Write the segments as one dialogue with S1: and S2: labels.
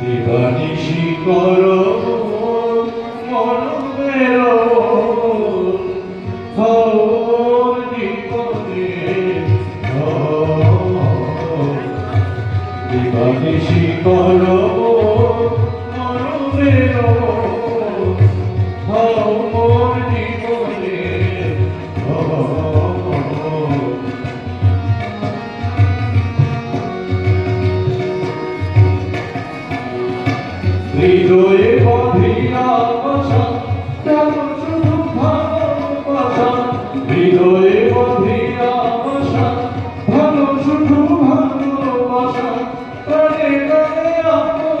S1: দিবানিশি কর মরমের। দিবানিশি কর মরমের হৃদয়ে বাঁধিয়া বাসা কেন শুধু ভালোবাসা হৃদয়ে বাঁধিয়া বাসা ভালো শুধু ভালোবাসা প্রাণে প্রাণে আপনার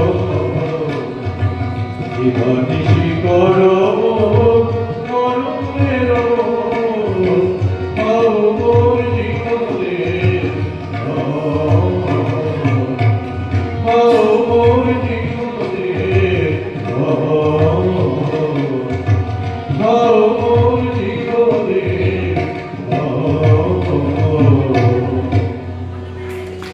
S1: জীবনে মরণের